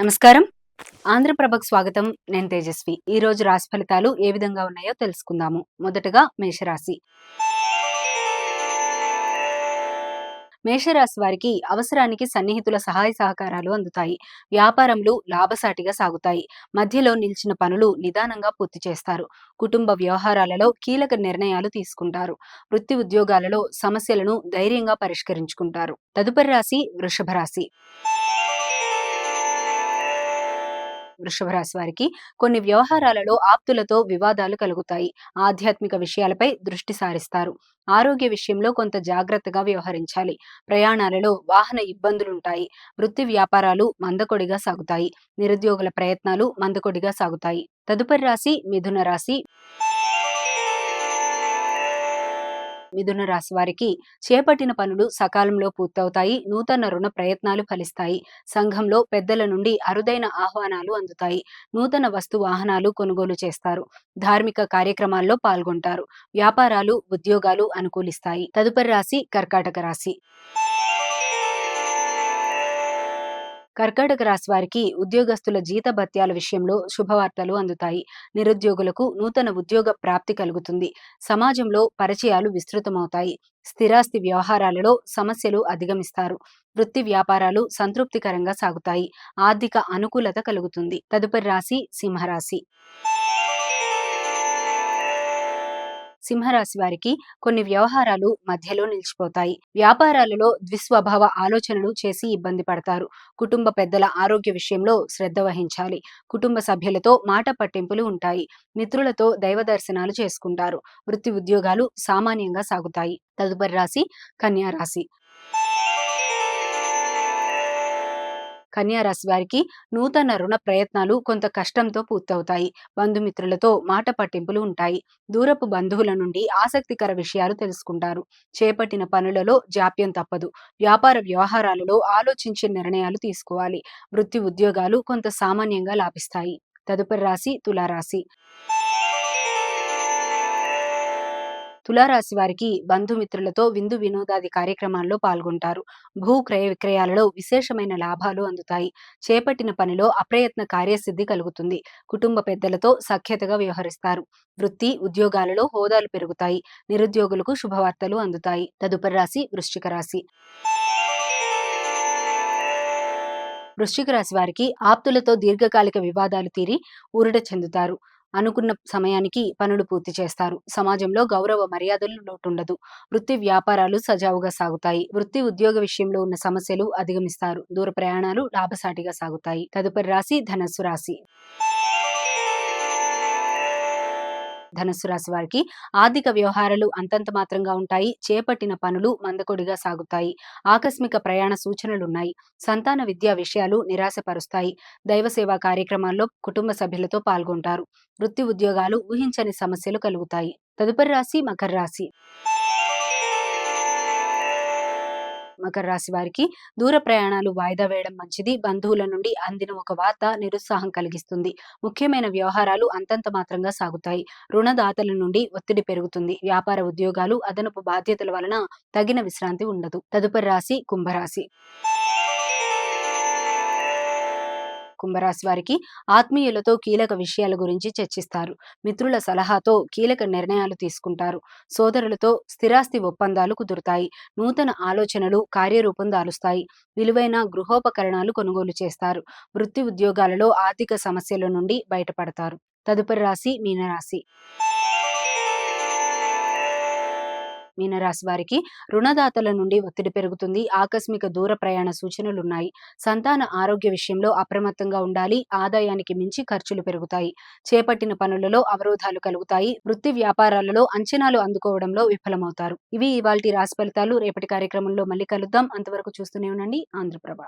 నమస్కారం. ఆంధ్రప్రభకు స్వాగతం. నేను తేజస్వి. ఈ రోజు రాశి ఫలితాలు ఏ విధంగా ఉన్నాయో తెలుసుకుందాము. మొదటగా మేషరాశి. మేషరాశి వారికి అవసరానికి సన్నిహితుల సహాయ సహకారాలు అందుతాయి. వ్యాపారములు లాభసాటిగా సాగుతాయి. మధ్యలో నిలిచిన పనులు నిదానంగా పూర్తి చేస్తారు. కుటుంబ వ్యవహారాలలో కీలక నిర్ణయాలు తీసుకుంటారు. వృత్తి ఉద్యోగాలలో సమస్యలను ధైర్యంగా పరిష్కరించుకుంటారు. తదుపరి రాశి వృషభ రాశి. వృషభ రాశి వారికి కొన్ని వ్యవహారాలలో ఆప్తులతో వివాదాలు కలుగుతాయి. ఆధ్యాత్మిక విషయాలపై దృష్టి సారిస్తారు. ఆరోగ్య విషయంలో కొంత జాగ్రత్తగా వ్యవహరించాలి. ప్రయాణాలలో వాహన ఇబ్బందులుంటాయి. వృత్తి వ్యాపారాలు మందకొడిగా సాగుతాయి. నిరుద్యోగుల ప్రయత్నాలు మందకొడిగా సాగుతాయి. తదుపరి రాశి మిథున రాశి. మిథున రాశి వారికి చేపట్టిన పనులు సకాలంలో పూర్తవుతాయి. నూతన రుణ ప్రయత్నాలు ఫలిస్తాయి. సంఘంలో పెద్దల నుండి అరుదైన ఆహ్వానాలు అందుతాయి. నూతన వస్తు వాహనాలు కొనుగోలు చేస్తారు. ధార్మిక కార్యక్రమాల్లో పాల్గొంటారు. వ్యాపారాలు ఉద్యోగాలు అనుకూలిస్తాయి. తదుపరి రాశి కర్కాటక రాశి. కర్కాటక రాశి వారికి ఉద్యోగస్తుల జీత భత్యాల విషయంలో శుభవార్తలు అందుతాయి. నిరుద్యోగులకు నూతన ఉద్యోగ ప్రాప్తి కలుగుతుంది. సమాజంలో పరిచయాలు విస్తృతమవుతాయి. స్థిరాస్తి వ్యవహారాలలో సమస్యలు అధిగమిస్తారు. వృత్తి వ్యాపారాలు సంతృప్తికరంగా సాగుతాయి. ఆర్థిక అనుకూలత కలుగుతుంది. తదుపరి రాశి సింహరాశి. సింహరాశి వారికి కొన్ని వ్యవహారాలు మధ్యలో నిలిచిపోతాయి. వ్యాపారాలలో ద్విస్వభావ ఆలోచనలు చేసి ఇబ్బంది పడతారు. కుటుంబ పెద్దల ఆరోగ్య విషయంలో శ్రద్ధ వహించాలి. కుటుంబ సభ్యులతో మాట పట్టింపులు ఉంటాయి. మిత్రులతో దైవ దర్శనాలు చేసుకుంటారు. వృత్తి ఉద్యోగాలు సామాన్యంగా సాగుతాయి. తదుపరి రాశి కన్యా రాశి. కన్యారాశి వారికి నూతన రుణ ప్రయత్నాలు కొంత కష్టంతో పూర్తవుతాయి. బంధుమిత్రులతో మాట పట్టింపులు ఉంటాయి. దూరపు బంధువుల నుండి ఆసక్తికర విషయాలు తెలుసుకుంటారు. చేపట్టిన పనులలో జాప్యం తప్పదు. వ్యాపార వ్యవహారాలలో ఆలోచించే నిర్ణయాలు తీసుకోవాలి. వృత్తి ఉద్యోగాలు కొంత సామాన్యంగా లాభిస్తాయి. తదుపరి రాశి తులారాశి. తులారాశి వారికి బంధుమిత్రులతో విందు వినోదాది కార్యక్రమాల్లో పాల్గొంటారు. భూ క్రయ విక్రయాలలో విశేషమైన లాభాలు అందుతాయి. చేపట్టిన పనిలో అప్రయత్న కార్యసిద్ధి కలుగుతుంది. కుటుంబ పెద్దలతో సఖ్యతగా వ్యవహరిస్తారు. వృత్తి ఉద్యోగాలలో హోదాలు పెరుగుతాయి. నిరుద్యోగులకు శుభవార్తలు అందుతాయి. తదుపరి రాశి వృశ్చిక రాశి. వృశ్చిక రాశి వారికి ఆప్తులతో దీర్ఘకాలిక వివాదాలు తీరి ఊరట చెందుతారు. అనుకున్న సమయానికి పనులు పూర్తి చేస్తారు. సమాజంలో గౌరవ మర్యాదలు లోటుండదు. వృత్తి వ్యాపారాలు సజావుగా సాగుతాయి. వృత్తి ఉద్యోగ విషయంలో ఉన్న సమస్యలు అధిగమిస్తారు. దూర ప్రయాణాలు లాభసాటిగా సాగుతాయి. తదుపరి రాశి ధనస్సు రాశి. ధనస్సు రాశి వారికి ఆర్థిక వ్యవహారాలు అంతంత మాత్రంగా ఉంటాయి. చేపట్టిన పనులు మందకొడిగా సాగుతాయి. ఆకస్మిక ప్రయాణ సూచనలున్నాయి. సంతాన విద్యా విషయాలు నిరాశపరుస్తాయి. దైవ సేవా కార్యక్రమాల్లో కుటుంబ సభ్యులతో పాల్గొంటారు. వృత్తి ఉద్యోగాలు ఊహించని సమస్యలు కలుగుతాయి. తదుపరి రాశి మకర రాశి. మకర రాశి వారికి దూర ప్రయాణాలు వాయిదా వేయడం మంచిది. బంధువుల నుండి అందిన ఒక వార్త నిరుత్సాహం కలిగిస్తుంది. ముఖ్యమైన వ్యవహారాలు అంతంత మాత్రంగా సాగుతాయి. రుణదాతల నుండి ఒత్తిడి పెరుగుతుంది. వ్యాపార ఉద్యోగాలు అదనపు బాధ్యతల వలన తగిన విశ్రాంతి ఉండదు. తదుపరి రాశి కుంభరాశి. కుంభరాశి వారికి ఆత్మీయులతో కీలక విషయాల గురించి చర్చిస్తారు. మిత్రుల సలహాతో కీలక నిర్ణయాలు తీసుకుంటారు. సోదరులతో స్థిరాస్తి ఒప్పందాలు కుదురుతాయి. నూతన ఆలోచనలు కార్యరూపం దాలుస్తాయి. విలువైన గృహోపకరణాలు కొనుగోలు చేస్తారు. వృత్తి ఉద్యోగాలలో ఆర్థిక సమస్యల నుండి బయటపడతారు. తదుపరి రాశి మీనరాశి. మీనరాశి వారికి రుణదాతల నుండి ఒత్తిడి పెరుగుతుంది. ఆకస్మిక దూర ప్రయాణ సూచనలున్నాయి. సంతాన ఆరోగ్య విషయంలో అప్రమత్తంగా ఉండాలి. ఆదాయానికి మించి ఖర్చులు పెరుగుతాయి. చేపట్టిన పనులలో అవరోధాలు కలుగుతాయి. వృత్తి వ్యాపారాలలో అంచనాలు అందుకోవడంలో విఫలమవుతారు. ఇవి ఇవాళ రాశి ఫలితాలు. రేపటి కార్యక్రమంలో మళ్ళీ కలుద్దాం. అంతవరకు చూస్తూనే ఉండండి. ఆంధ్రప్రభ